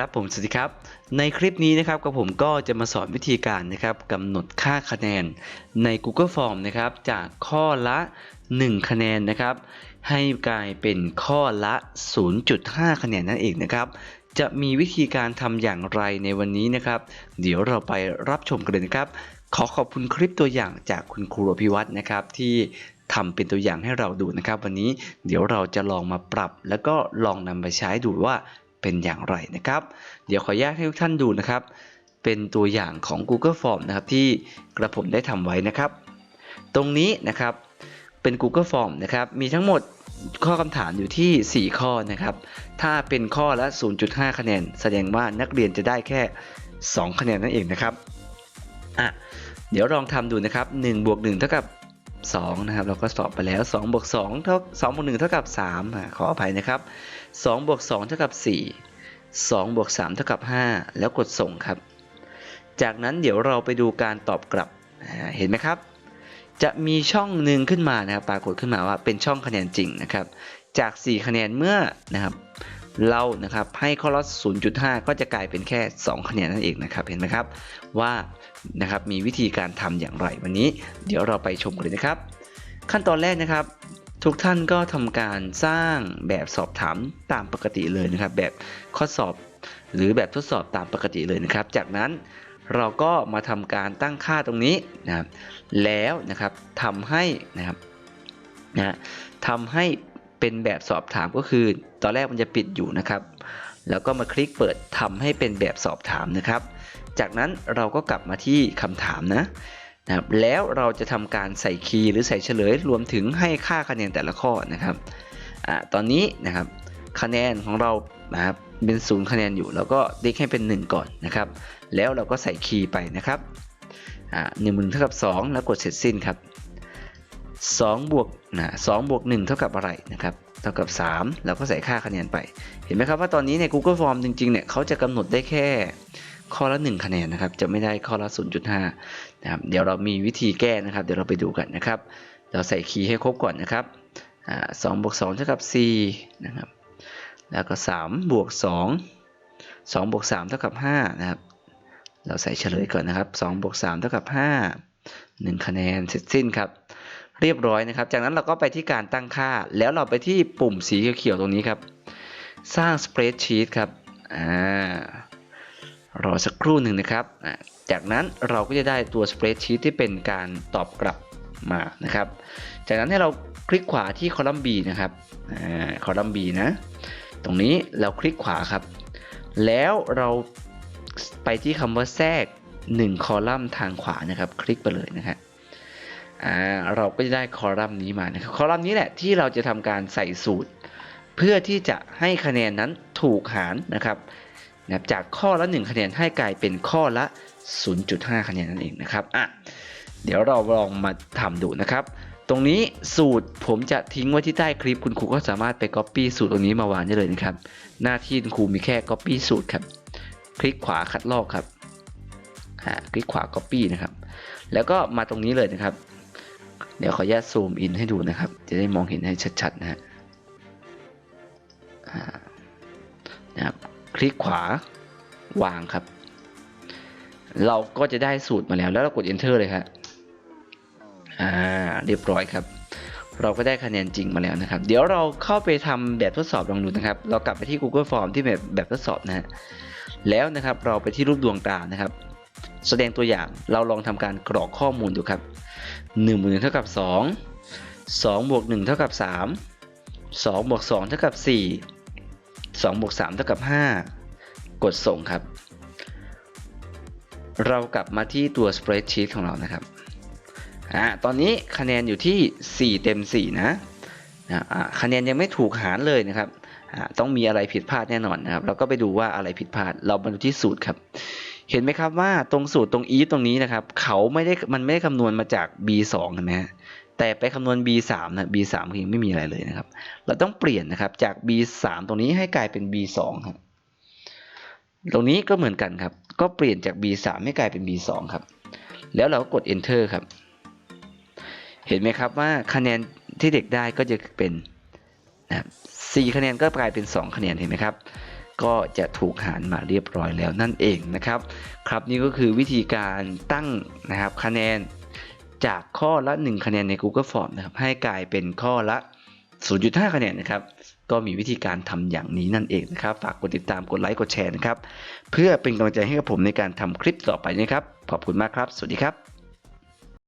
ครับผมสวัสดีครับ ในคลิปนี้นะครับกับผมก็จะมาสอนวิธีการนะครับกำหนดค่าคะแนนใน Google Form นะครับจากข้อละ 1 คะแนนนะครับ ให้กลายเป็นข้อละ 0.5 คะแนนนั่นเองนะครับ จะมีวิธีการทำอย่างไรในวันนี้นะครับ เดี๋ยวเราไปรับชมกันเลยนะครับ ขอขอบคุณคลิปตัวอย่างจากคุณครูอภิวัตรนะครับที่ทำเป็นตัวอย่างให้เราดูนะครับ วันนี้เดี๋ยวเราจะลองมาปรับ แล้วก็ลองนำไปใช้ดูว่า เป็นอย่างไรนะครับ เดี๋ยวขออนุญาตให้ทุกท่านดูนะครับ เป็นตัวอย่างของ Google Form นะครับที่กระผมได้ทำไว้นะครับ ตรงนี้นะครับเป็น Google Form นะครับมีทั้งหมดข้อคำถามอยู่ที่ 4 ข้อนะครับ ถ้าเป็นข้อละ 0.5 คะแนน แสดงว่านักเรียนจะได้แค่ 2 คะแนนนั่นเองนะครับอะเดี๋ยวลองทำดูนะครับ1บวก1เท่ากับ 2นะครับเราก็สอบไปแล้ว2บวก2เท่า2บวก1เท่ากับ3อะขออภัยนะครับ2บวก2เท่ากับ 4 2บวก3เท่ากับ 5 แล้วกดส่งครับ จากนั้นเดี๋ยวเราไปดูการตอบกลับเห็นไหมครับ จะมีช่องหนึ่งขึ้นมานะครับปรากฏขึ้นมาว่าเป็นช่องคะแนนจริงนะครับ จาก 4 คะแนนเมื่อนะครับเรานะครับให้ข้อละ0.5 ก็จะกลายเป็นแค่ 2 คะแนนนั่นเองนะครับ เห็นไหมครับว่านะครับมีวิธีการทำอย่างไรวันนี้ เดี๋ยวเราไปชมกันเลยนะครับ ขั้นตอนแรกนะครับ ทุกท่านก็ทำการสร้างแบบสอบถามตามปกติเลยนะครับ แบบข้อสอบหรือแบบทดสอบตามปกติเลยนะครับ จากนั้นเราก็มาทำการตั้งค่าตรงนี้นะครับแล้วนะครับทำให้นะครับนะทำให้ เป็นแบบสอบถามก็คือ ตอนแรกมันจะปิดอยู่นะครับ แล้วก็มาคลิกเปิดทำให้เป็นแบบสอบถามนะครับ จากนั้นเราก็กลับมาที่คำถามนะนะครับแล้วเราจะทำการใส่คีย์หรือใส่เฉลย รวมถึงให้ค่าคะแนนแต่ละข้อนะครับอ่าตอนนี้นะครับคะแนนของเรานะครับเป็นศูนย์คะแนนอยู่แล้วก็ติ๊กให้เป็น 1 ก่อนนะครับ แล้วเราก็ใส่คีย์ไปนะครับอ่าหนึ่งหมื่นเท่ากับ 2 แล้วกดเสร็จสิ้นครับ 2บวกนะสองบวก1เท่ากับอะไรนะครับเท่ากับ3แล้วก็ใส่ค่าคะแนนไป เห็นไหมครับว่าตอนนี้ใน Google Form จริงๆเนี่ยเขาจะกำหนดได้แค่ข้อละ 1 คะแนนนะครับ จะไม่ได้ข้อละ 0.5นะครับเดี๋ยวเรามีวิธีแก้นะครับ เดี๋ยวเราไปดูกันนะครับ เราใส่คีย์ให้ครบก่อนนะครับสองบวก2เท่ากับ4นะครับ แล้วก็3บวก2 2บวก3เท่ากับ5นะครับ เราใส่เฉลยก่อนนะครับ2บวก3เท่ากับ5 1 คะแนนเสร็จสิ้นครับ เรียบร้อยนะครับ จากนั้นเราก็ไปที่การตั้งค่า แล้วเราไปที่ปุ่มสีเขียวๆตรงนี้ครับ สร้าง spreadsheet ครับอ่ารอสักครู่หนึ่งนะครับอ่าจากนั้นเราก็จะได้ตัว spreadsheet ที่เป็นการตอบกลับมานะครับ จากนั้นให้เราคลิกขวาที่คอลัมน์ B นะครับอ่าคอลัมน์ B นะ ตรงนี้เราคลิกขวาครับ แล้วเราไปที่คำว่าแทรก 1 คอลัมน์ทางขวานะครับ คลิกไปเลยนะครับ อ่าเราก็จะได้คอลัมน์นี้มานะครับคอลัมน์นี้แหละที่เราจะทำการใส่สูตร เพื่อที่จะให้คะแนนนั้นถูกหารนะครับนะจากข้อละ 1 คะแนนให้กลายเป็นข้อละ 0.5 คะแนนนั่นเองนะครับอะเดี๋ยวเราลองมาทำดูนะครับ ตรงนี้สูตรผมจะทิ้งไว้ที่ใต้คลิปคุณครูก็สามารถไป Copy สูตรตรงนี้มาวางได้เลยนะครับ หน้าที่คุณครูมีแค่ Copy สูตรครับ คลิกขวาคัดลอกครับคลิกขวา Copy นะครับ แล้วก็มาตรงนี้เลยนะครับ เดี๋ยวขออนุญาตซูมอินให้ดูนะครับ จะได้มองเห็นให้ชัดๆนะฮะนะครับ คลิกขวาวางครับ เราก็จะได้สูตรมาแล้วแล้วเรากด Enter เลยครับอ่าเรียบร้อยครับ เราก็ได้คะแนนจริงมาแล้วนะครับ เดี๋ยวเราเข้าไปทำแบบทดสอบลองดูนะครับ เรากลับไปที่ Google Form ที่แบบแบบทดสอบนะฮะแล้วนะครับเราไปที่รูปดวงตานะครับ แสดงตัวอย่างเราลองทำการกรอกข้อมูลดูครับ 1บวก1เท่ากับ 2 2บวก1เท่ากับ 3 2บวก2เท่ากับ 4 2บวก3เท่ากับ 5 กดส่งครับ เรากลับมาที่ตัว spreadsheet ของเรานะครับอ่าตอนนี้คะแนนอยู่ที่ 4 เต็ม 4 นะนะอ่าคะแนนยังไม่ถูกหารเลยนะครับ ต้องมีอะไรผิดพลาดแน่นอนนะครับ เราก็ไปดูว่าอะไรผิดพลาด เรามาดูที่สูตรครับ เห็นไหมครับว่าตรงสูตรตรง e ตรงนี้นะครับ เขาไม่ได้มันไม่ได้คำนวณมาจาก b 2เห็นไหมฮะแต่ไปคำนวณ b 3นะ b 3คือยังไม่มีอะไรเลยนะครับ เราต้องเปลี่ยนนะครับจาก b 3ตรงนี้ให้กลายเป็น b 2ครับตรงนี้ก็เหมือนกันครับ ก็เปลี่ยนจาก b 3ให้กลายเป็น b 2ครับ แล้วเราก็กด enter ครับ เห็นไหมครับว่าคะแนนที่เด็กได้ก็จะเป็น นะครับ4คะแนนก็กลายเป็น 2 คะแนนเห็นไหมครับ ก็จะถูกหารมาเรียบร้อยแล้วนั่นเองนะครับ ครับนี่ก็คือวิธีการตั้งนะครับคะแนนจากข้อละ 1 คะแนนใน Google Form นะครับให้กลายเป็นข้อละ 0.5 คะแนนนะครับ ก็มีวิธีการทำอย่างนี้นั่นเองนะครับ ฝากกดติดตามกดไลค์กดแชร์นะครับ เพื่อเป็นกำลังใจให้กับผมในการทำคลิปต่อไปนะครับ ขอบคุณมากครับ สวัสดีครับ